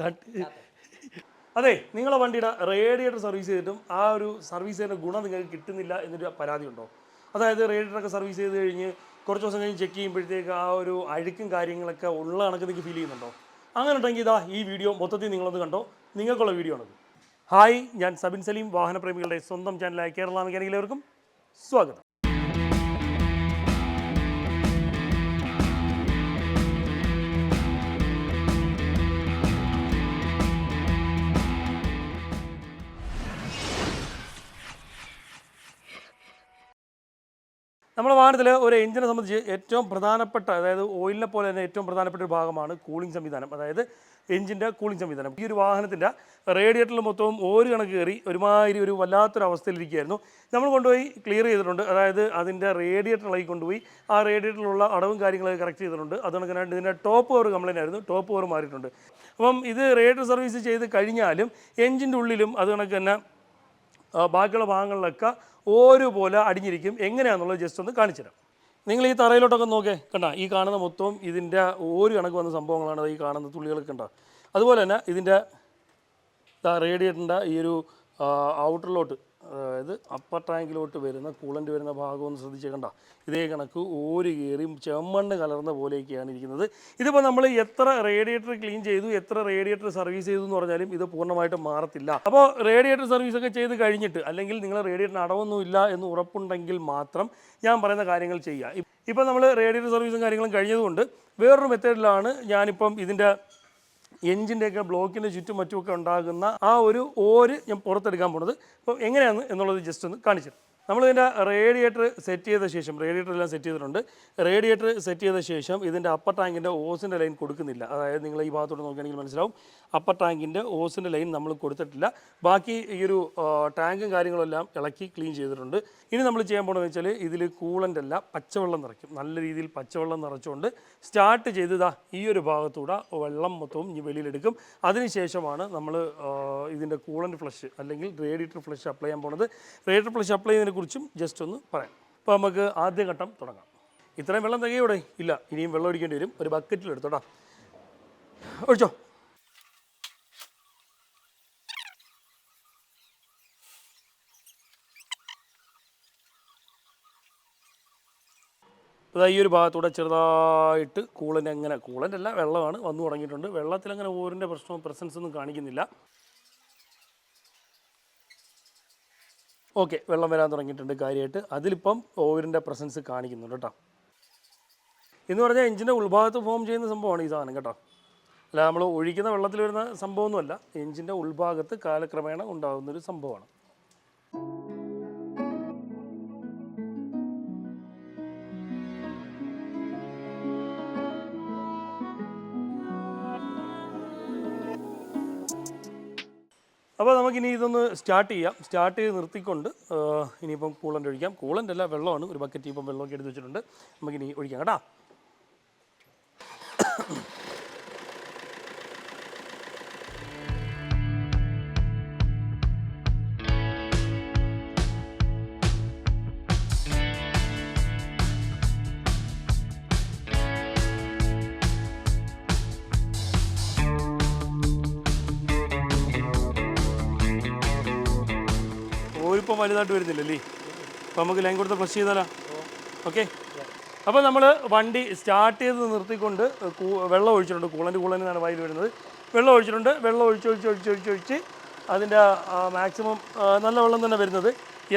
തട്ട്. അതെ നിങ്ങളെ വണ്ടിയുടെ റേഡിയേറ്റർ സർവീസ് ചെയ്തിട്ടും ആ ഒരു സർവീസ് ചെയ്യുന്ന ഗുണം നിങ്ങൾക്ക് കിട്ടുന്നില്ല എന്നൊരു പരാതി ഉണ്ടോ? അതായത് റേഡിയേറ്ററൊക്കെ സർവീസ് ചെയ്ത് കഴിഞ്ഞ് കുറച്ച് ദിവസം കഴിഞ്ഞ് ചെക്ക് ചെയ്യുമ്പോഴത്തേക്ക് ആ ഒരു അഴുക്കും കാര്യങ്ങളൊക്കെ ഉള്ള കണക്ക് നിങ്ങൾക്ക് ഫീൽ ചെയ്യുന്നുണ്ടോ? അങ്ങനെ ഉണ്ടെങ്കിൽ ഇതാ ഈ വീഡിയോ മൊത്തത്തിൽ നിങ്ങളൊന്ന് കണ്ടോ. നിങ്ങൾക്കുള്ള വീഡിയോ ആണത്. ഹായ് ഞാൻ സബിൻ സലീം വാഹനപ്രേമികളുടെ സ്വന്തം ചാനലായ കേരള മെക്കാനിക്കലേവർക്കും സ്വാഗതം. നമ്മുടെ വാഹനത്തിൽ ഒരു എഞ്ചിനെ സംബന്ധിച്ച് ഏറ്റവും പ്രധാനപ്പെട്ട അതായത് ഓയിലിനെ പോലെ തന്നെ ഏറ്റവും പ്രധാനപ്പെട്ട ഒരു ഭാഗമാണ് കൂളിംഗ് സംവിധാനം. അതായത് എഞ്ചിന്റെ കൂളിംഗ് സംവിധാനം. ഈ ഒരു വാഹനത്തിന്റെ റേഡിയേറ്ററിൽ മൊത്തവും ഓര് കണക്ക് കയറി ഒരുമാതിരി ഒരു വല്ലാത്തൊരു അവസ്ഥയിലിരിക്കുകയായിരുന്നു. നമ്മൾ കൊണ്ടുപോയി ക്ലിയർ ചെയ്തിട്ടുണ്ട്. അതായത് അതിന്റെ റേഡിയേറ്റർ ഇളകി കൊണ്ടുപോയി ആ റേഡിയേറ്ററിലുള്ള അടവും കാര്യങ്ങളൊക്കെ കറക്റ്റ് ചെയ്തിട്ടുണ്ട്. അതുകൊണ്ട് ഇതിന്റെ ടോപ്പ് കവർ കംപ്ലൈന്റ് ആയിരുന്നു. ടോപ്പ് കവർ മാറിയിട്ടുണ്ട്. അപ്പം ഇത് റേഡിയേറ്റർ സർവീസ് ചെയ്ത് കഴിഞ്ഞാലും എഞ്ചിന്റെ ഉള്ളിലും അത് കണക്ക് തന്നെ ബാക്കിയുള്ള ഭാഗങ്ങളിലൊക്കെ ഒരുപോലെ അടിഞ്ഞിരിക്കും. എങ്ങനെയാണെന്നുള്ളത് ജസ്റ്റ് ഒന്ന് കാണിച്ചു തരാം. നിങ്ങൾ ഈ തറയിലോട്ടൊക്കെ നോക്കേ കണ്ട? ഈ കാണുന്ന മൊത്തം ഇതിന്റെ ഒരു കണക്ക് വന്ന സംഭവങ്ങളാണ് ഈ കാണുന്ന തുള്ളികളൊക്കെ കണ്ട അതുപോലെ തന്നെ ഇതിന്റെ റേഡിയേറ്ററിന്റെ ഈ ഒരു ഔട്ടറിലോട്ട് അതായത് അപ്പർ ടാങ്കിലോട്ട് വരുന്ന കൂളന്റ് വരുന്ന ഭാഗം ഒന്ന് ശ്രദ്ധിച്ചേക്കണ്ട ഇതേ കണക്ക് ഓര് കയറിയും ചെമ്മണ്ണ് കലർന്ന പോലെയൊക്കെയാണ് ഇരിക്കുന്നത്. ഇതിപ്പോൾ നമ്മൾ എത്ര റേഡിയേറ്റർ ക്ലീൻ ചെയ്തു എത്ര റേഡിയേറ്റർ സർവീസ് ചെയ്തു എന്ന് പറഞ്ഞാലും ഇത് പൂർണമായിട്ടും മാറത്തില്ല. അപ്പോൾ റേഡിയേറ്റർ സർവീസ് ഒക്കെ ചെയ്ത് കഴിഞ്ഞിട്ട് അല്ലെങ്കിൽ നിങ്ങൾ റേഡിയേറ്ററിന് അടവൊന്നുമില്ല എന്ന് ഉറപ്പുണ്ടെങ്കിൽ മാത്രം ഞാൻ പറയുന്ന കാര്യങ്ങൾ ചെയ്യുക. ഇപ്പം നമ്മൾ റേഡിയേറ്റർ സർവീസും കാര്യങ്ങളും കഴിഞ്ഞതുകൊണ്ട് വേറൊരു മെത്തേഡിലാണ് ഞാനിപ്പം ഇതിന്റെ എഞ്ചിന്റെയൊക്കെ ബ്ലോക്കിന്റെ ചുറ്റും മറ്റുമൊക്കെ ഉണ്ടാകുന്ന ആ ഒരു ഓര് ഞാൻ പുറത്തെടുക്കാൻ പോണത്. അപ്പോൾ എങ്ങനെയാണ് എന്നുള്ളത് ജസ്റ്റ് ഒന്ന് കാണിച്ചു നമ്മൾ ഇതിന്റെ റേഡിയേറ്റർ സെറ്റ് ചെയ്ത ശേഷം റേഡിയേറ്റർ എല്ലാം സെറ്റ് ചെയ്തിട്ടുണ്ട്. റേഡിയേറ്റർ സെറ്റ് ചെയ്ത ശേഷം ഇതിന്റെ അപ്പർ ടാങ്കിന്റെ ഓസിന്റെ ലൈൻ കൊടുക്കുന്നില്ല. അതായത് നിങ്ങൾ ഈ ഭാഗത്തോട്ട് നോക്കുകയാണെങ്കിൽ മനസ്സിലാവും അപ്പർ ടാങ്കിന്റെ ഓസിന്റെ ലൈൻ നമ്മൾ കൊടുത്തിട്ടില്ല. ബാക്കി ഈ ഒരു ടാങ്കും കാര്യങ്ങളെല്ലാം ഇളക്കി ക്ലീൻ ചെയ്തിട്ടുണ്ട്. ഇനി നമ്മൾ ചെയ്യാൻ പോകുന്നത് വെച്ചാൽ ഇതിൽ കൂളന്റ് അല്ല പച്ചവെള്ളം നിറയ്ക്കും. നല്ല രീതിയിൽ പച്ചവെള്ളം നിറച്ചുകൊണ്ട് സ്റ്റാർട്ട് ചെയ്തതാ ഈ ഒരു ഭാഗത്തൂടെ വെള്ളം മൊത്തവും ഇനി വെളിയിലെടുക്കും. അതിനുശേഷമാണ് നമ്മൾ ഇതിന്റെ കൂളന്റ് ഫ്ലഷ് അല്ലെങ്കിൽ റേഡിയേറ്റർ ഫ്ലഷ് അപ്ലൈ ചെയ്യാൻ പോകുന്നത് റേഡിയേറ്റർ ഫ്ലഷ് അപ്ലൈ ചെയ്യുന്നതിനെ കുറിച്ചും ജസ്റ്റ് ഒന്ന് പറയാം. അപ്പോൾ നമുക്ക് ആദ്യ ഘട്ടം തുടങ്ങാം. ഇത്രയും വെള്ളം തികയൂടെ? ഇല്ല ഇനിയും വെള്ളം ഒഴിക്കേണ്ടി വരും. ഒരു ബക്കറ്റിൽ എടുത്തോട്ടാ. ഒഴിച്ചോ? ഇതാ ഈ ഒരു ഭാഗത്തൂടെ ചെറുതായിട്ട് കൂളന്റ് അങ്ങനെ കൂളന്റ് അല്ല വെള്ളമാണ് വന്നു തുടങ്ങിയിട്ടുണ്ട്. വെള്ളത്തിൽ അങ്ങനെ ഓരിന്റെ പ്രശ്നവും പ്രസൻസ് ഒന്നും കാണിക്കുന്നില്ല. ഓക്കെ വെള്ളം വരാൻ തുടങ്ങിയിട്ടുണ്ട് കാര്യമായിട്ട്. അതിലിപ്പം ഓവിലിന്റെ പ്രസൻസ് കാണിക്കുന്നുണ്ട് കേട്ടോ. എന്ന് പറഞ്ഞാൽ എഞ്ചിന്റെ ഉൾഭാഗത്ത് ഫോം ചെയ്യുന്ന സംഭവമാണ് ഈ സാധനം കേട്ടോ. അല്ല നമ്മൾ ഒഴിക്കുന്ന വെള്ളത്തിൽ വരുന്ന സംഭവമൊന്നുമല്ല. എഞ്ചിന്റെ ഉൾഭാഗത്ത് കാലക്രമേണ ഉണ്ടാകുന്നൊരു സംഭവമാണ്. അപ്പോൾ നമുക്കിനി ഇതൊന്ന് സ്റ്റാർട്ട് ചെയ്യാം. സ്റ്റാർട്ട് ചെയ്ത് നിർത്തിക്കൊണ്ട് ഇനിയിപ്പം കൂളന്റ് ഒഴിക്കാം. കൂളന്റ് അല്ല വെള്ളമാണ്. ഒരു ബക്കറ്റ് ഇപ്പം വെള്ളമൊക്കെ എടുത്ത് വെച്ചിട്ടുണ്ട്. നമുക്കിനി ഒഴിക്കാം കേട്ടോ. ഓരിപ്പം വലുതായിട്ട് വരുന്നില്ലല്ലേ അപ്പോൾ നമുക്ക് ലൈൻ കൊടുത്ത് ഫ്ലഷ് ചെയ്താലോ? ഓക്കെ അപ്പോൾ നമ്മൾ വണ്ടി സ്റ്റാർട്ട് ചെയ്ത് നിർത്തിക്കൊണ്ട് വെള്ളം ഒഴിച്ചിട്ടുണ്ട്. കൂളന്റ് കൂളന്റ് എന്നാണ് വായിൽ വരുന്നത്. വെള്ളം ഒഴിച്ചിട്ടുണ്ട്. വെള്ളം ഒഴിച്ച് ഒഴിച്ച് ഒഴിച്ച് ഒഴിച്ച് ഒഴിച്ച് അതിന്റെ മാക്സിമം നല്ല വെള്ളം തന്നെ വരുന്നത്.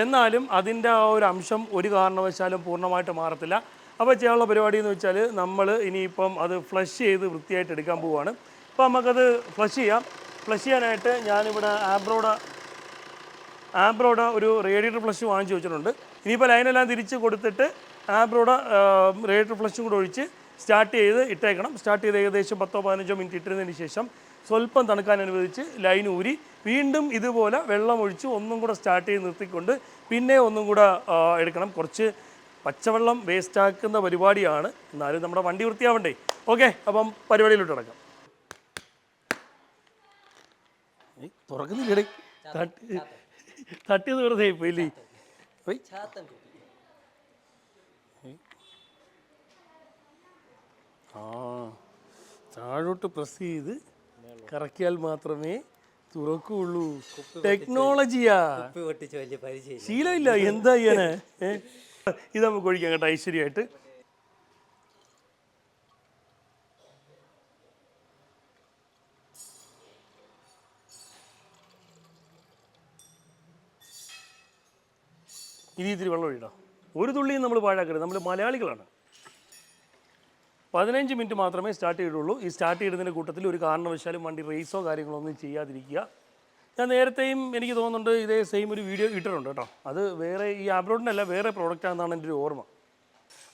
എന്നാലും അതിന്റെ ആ ഒരു അംശം ഒരു കാരണവശാലും പൂർണമായിട്ട് മാറത്തില്ല. അപ്പോൾ ചെയ്യാനുള്ള പരിപാടി എന്ന് വെച്ചാൽ നമ്മൾ ഇനിയിപ്പം അത് ഫ്ലഷ് ചെയ്ത് വൃത്തിയായിട്ട് എടുക്കാൻ പോവുകയാണ് അപ്പോൾ നമുക്കത് ഫ്ലഷ് ചെയ്യാം. ഫ്ലഷ് ചെയ്യാനായിട്ട് ഞാനിവിടെ ആബ്രോഡ ആബ്രോടെ ഒരു റേഡിയേറ്റർ ഫ്ലഷ് വാങ്ങിച്ചു വെച്ചിട്ടുണ്ട്. ഇനിയിപ്പോൾ ലൈനെല്ലാം തിരിച്ച് കൊടുത്തിട്ട് ആംബ്രോയുടെ റേഡിയേറ്റർ ഫ്ലഷും കൂടെ ഒഴിച്ച് സ്റ്റാർട്ട് ചെയ്ത് ഇട്ടേക്കണം. സ്റ്റാർട്ട് ചെയ്ത് ഏകദേശം പത്തോ പതിനഞ്ചോ മിനിറ്റ് ഇട്ടിരുന്നതിന് ശേഷം സ്വല്പം തണുക്കാൻ അനുവദിച്ച് ലൈൻ ഊരി വീണ്ടും ഇതുപോലെ വെള്ളം ഒഴിച്ച് ഒന്നും കൂടെ സ്റ്റാർട്ട് ചെയ്ത് നിർത്തിക്കൊണ്ട് പിന്നെ ഒന്നും കൂടെ എടുക്കണം. കുറച്ച് പച്ചവെള്ളം വേസ്റ്റാക്കുന്ന പരിപാടിയാണ്. എന്നാലും നമ്മുടെ വണ്ടി വൃത്തിയാവണ്ടേ? ഓക്കെ അപ്പം പരിപാടിയിലോട്ട് കിടക്കാം. തട്ടി തട്ടിയത് വെറുതെ പോയില്ലേ ആ താഴോട്ട് പ്രസ് ചെയ്ത് കറക്കിയാൽ മാത്രമേ തുറക്കുള്ളൂ. ടെക്നോളജിയാ ശീലമില്ല എന്താ ചെയ്യാന് ഇത് നമുക്ക് ഒഴിക്കാം കേട്ടോ ഐശ്വര്യമായിട്ട്. ഇനി ഇത്തിരി വെള്ളം ഒഴിടാം ഒരു തുള്ളിയും നമ്മൾ പാഴാക്കരുത്. നമ്മൾ മലയാളികളാണ്. പതിനഞ്ച് മിനിറ്റ് മാത്രമേ സ്റ്റാർട്ട് ചെയ്തിട്ടുള്ളൂ. ഈ സ്റ്റാർട്ട് ചെയ്തതിന്റെ കൂട്ടത്തിൽ ഒരു കാരണവശാലും വണ്ടി റേസോ കാര്യങ്ങളോ ഒന്നും ചെയ്യാതിരിക്കുക. ഞാൻ നേരത്തെയും എനിക്ക് തോന്നുന്നുണ്ട് ഇതേ സെയിം ഒരു വീഡിയോ ഇട്ടിട്ടുണ്ട് കേട്ടോ. അത് വേറെ ഈ ആബ്രോഡിനല്ല വേറെ പ്രോഡക്റ്റ് ആണെന്നാണ് എന്റെ ഒരു ഓർമ്മ.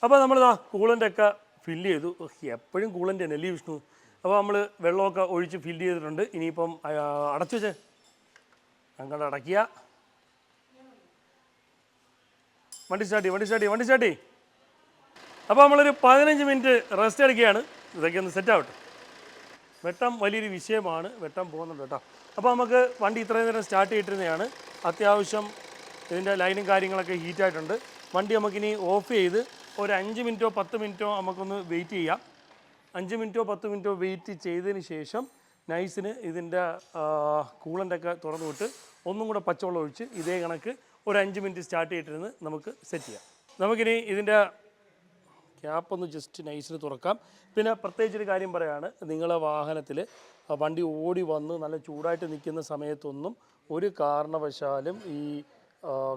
അപ്പോൾ നമ്മളിതാ കൂളന്റൊക്കെ ഫില്ല് ചെയ്തു. എപ്പോഴും കൂളന്റ് തന്നെ അല്ലേ വിഷ്ണു? അപ്പോൾ നമ്മൾ വെള്ളമൊക്കെ ഒഴിച്ച് ഫില്ല് ചെയ്തിട്ടുണ്ട്. ഇനിയിപ്പം അടച്ചു വെച്ചേ. അങ്ങോട്ട് അടയ്ക്കുക. വണ്ടി സ്റ്റാർട്ട് വണ്ടി സ്റ്റാർട്ട് വണ്ടി സ്റ്റാർട്ട് അപ്പോൾ നമ്മളൊരു പതിനഞ്ച് മിനിറ്റ് റെസ്റ്റ് എടുക്കുകയാണ്. ഇതൊക്കെ ഒന്ന് സെറ്റ് ആവട്ടെ. വെട്ടം വലിയൊരു വിഷയമാണ് വെട്ടം പോകുന്നുണ്ട് കേട്ടോ. അപ്പോൾ നമുക്ക് വണ്ടി ഇത്രയും നേരം സ്റ്റാർട്ട് ചെയ്തിരുന്നതാണ്. അത്യാവശ്യം ഇതിന്റെ ലൈനും കാര്യങ്ങളൊക്കെ ഹീറ്റായിട്ടുണ്ട് വണ്ടി നമുക്കിനി ഓഫ് ചെയ്ത് ഒരു അഞ്ച് മിനിറ്റോ പത്ത് മിനിറ്റോ നമുക്കൊന്ന് വെയിറ്റ് ചെയ്യാം. അഞ്ച് മിനിറ്റോ പത്ത് മിനിറ്റോ വെയിറ്റ് ചെയ്തതിന് ശേഷം നൈസിന് ഇതിന്റെ കൂളന്റൊക്കെ തുറന്നു വിട്ട് ഒന്നും കൂടെ പച്ചവെള്ളം ഒഴിച്ച് ഇതേ കണക്ക് ഒരു അഞ്ച് മിനിറ്റ് സ്റ്റാർട്ട് ചെയ്തിട്ടിരുന്ന് നമുക്ക് സെറ്റ് ചെയ്യാം. നമുക്കിനി ഇതിന്റെ ക്യാപ്പ് ഒന്ന് ജസ്റ്റ് നൈസിന് തുറക്കാം. പിന്നെ പ്രത്യേകിച്ച് ഒരു കാര്യം പറയാണ് നിങ്ങളെ വാഹനത്തിൽ വണ്ടി ഓടി വന്ന് നല്ല ചൂടായിട്ട് നിൽക്കുന്ന സമയത്തൊന്നും ഒരു കാരണവശാലും ഈ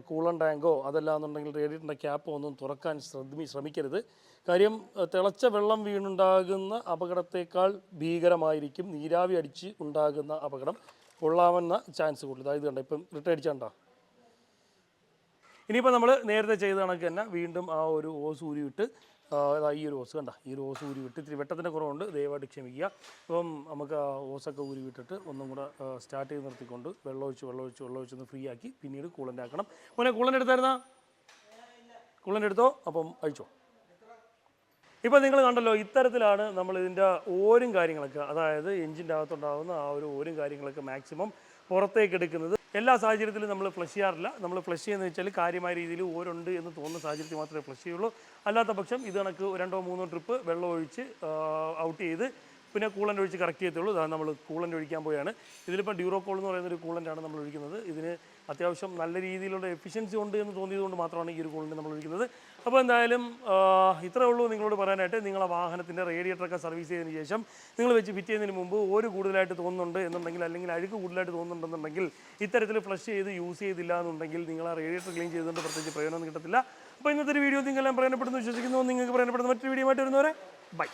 കൂളൻ ടാങ്കോ അതല്ലാന്നുണ്ടെങ്കിൽ റേഡിയേറ്ററിന്റെ ക്യാപ്പോ ഒന്നും തുറക്കാൻ ശ്രദ്ധി ശ്രമിക്കരുത്. കാര്യം തിളച്ച വെള്ളം വീണുണ്ടാകുന്ന അപകടത്തേക്കാൾ ഭീകരമായിരിക്കും. നീരാവി അടിച്ച് ഉണ്ടാകുന്ന അപകടം കൊള്ളാവുന്ന ചാൻസ് കൂടുതൽ. അതായത് കണ്ട ഇപ്പം റിട്ടേൺ അടിച്ചാണ്ടാ ഇനിയിപ്പോൾ നമ്മൾ നേരത്തെ ചെയ്ത കണക്ക് തന്നെ വീണ്ടും ആ ഒരു ഓസ് ഊരിവിട്ട് വിട്ട് ഈ ഒരു ഓസ് കണ്ട ഈ ഒരു ഓസ് ഊരി വിട്ട് ഇത്തിരി വെട്ടത്തിന്റെ കുറവുണ്ട് ദയവായിട്ട് ക്ഷമിക്കുക. അപ്പം നമുക്ക് ആ ഓസൊക്കെ ഊരി വിട്ടിട്ട് ഒന്നും കൂടെ സ്റ്റാർട്ട് ചെയ്ത് നിർത്തിക്കൊണ്ട് വെള്ളം ഒഴിച്ച് വെള്ളം ഒഴിച്ച് വെള്ളം ഒഴിച്ചൊന്ന് ഫ്രീ ആക്കി പിന്നീട് കൂളന്റ് ആക്കണം. മോനെ കൂളന്റ് എടുത്തായിരുന്നാ? കൂളന്റ് എടുത്തോ? അപ്പം അയച്ചോ ഇപ്പം നിങ്ങൾ കണ്ടല്ലോ ഇത്തരത്തിലാണ് നമ്മൾ ഇതിന്റെ ഓരും കാര്യങ്ങളൊക്കെ അതായത് എഞ്ചിന്റെ അകത്തുണ്ടാകുന്ന ആ ഒരു ഓരും കാര്യങ്ങളൊക്കെ മാക്സിമം പുറത്തേക്ക് എടുക്കുന്നത്. എല്ലാ സാഹചര്യത്തിലും നമ്മൾ ഫ്ലഷ് ചെയ്യാറില്ല. നമ്മൾ ഫ്ലഷ് ചെയ്യുന്നത് വെച്ചാൽ കാര്യമായ രീതിയിൽ ഓരുണ്ട് എന്ന് തോന്നുന്ന സാഹചര്യത്തിൽ മാത്രമേ ഫ്ലഷ് ചെയ്യുള്ളൂ. അല്ലാത്ത പക്ഷം ഇത് കണക്ക് രണ്ടോ മൂന്നോ ട്രിപ്പ് വെള്ളം ഒഴിച്ച് ഔട്ട് ചെയ്ത് പിന്നെ കൂളന്റ് ഒഴിച്ച് കറക്റ്റ് ചെയ്യത്തുള്ളൂ നമ്മൾ കൂളന്റ് ഒഴിക്കാൻ പോയാണ്. ഇതിലിപ്പോൾ ഡ്യൂറോക്കോൾ എന്ന് പറയുന്ന ഒരു കൂളന്റാണ് നമ്മൾ ഒഴിക്കുന്നത്. ഇതിന് അത്യാവശ്യം നല്ല രീതിയിലുള്ള എഫിഷ്യൻസി ഉണ്ട് എന്ന് തോന്നിയതുകൊണ്ട് മാത്രമാണ് ഈ ഒരു കൂളന്റ് നമ്മൾ ഒഴിക്കുന്നത് അപ്പോൾ എന്തായാലും ഇത്രേ ഉള്ളൂ നിങ്ങളോട് പറയാനായിട്ട്. നിങ്ങളെ വാഹനത്തിന്റെ റേഡിയേറ്ററൊക്കെ സർവീസ് ചെയ്തതിന് ശേഷം നിങ്ങൾ വെച്ച് ഫിറ്റ് ചെയ്യുന്നതിന് മുമ്പ് ഒരു കൂടുതലായിട്ട് തോന്നുന്നുണ്ട് എന്നുണ്ടെങ്കിൽ അല്ലെങ്കിൽ അഴുക്ക് കൂടുതലായിട്ട് തോന്നുന്നുണ്ടെന്നുണ്ടെങ്കിൽ ഇത്തരത്തിൽ ഫ്ലഷ് ചെയ്ത് യൂസ് ചെയ്തില്ല എന്നുണ്ടെങ്കിൽ നിങ്ങൾ ആ റേഡിയേറ്റർ ക്ലീൻ ചെയ്തുകൊണ്ട് പ്രത്യേകിച്ച് പ്രയോജനം കിട്ടത്തില്ല. അപ്പോൾ ഇന്നത്തെ ഒരു വീഡിയോ നിങ്ങളെല്ലാം പ്രയോജനപ്പെടുന്നു. വിശ്വസിക്കുന്നു. നിങ്ങൾക്ക് പ്രയോജനപ്പെടുന്ന മറ്റൊരു വീഡിയോ ആയിട്ട് വരുന്നവരെ ബൈ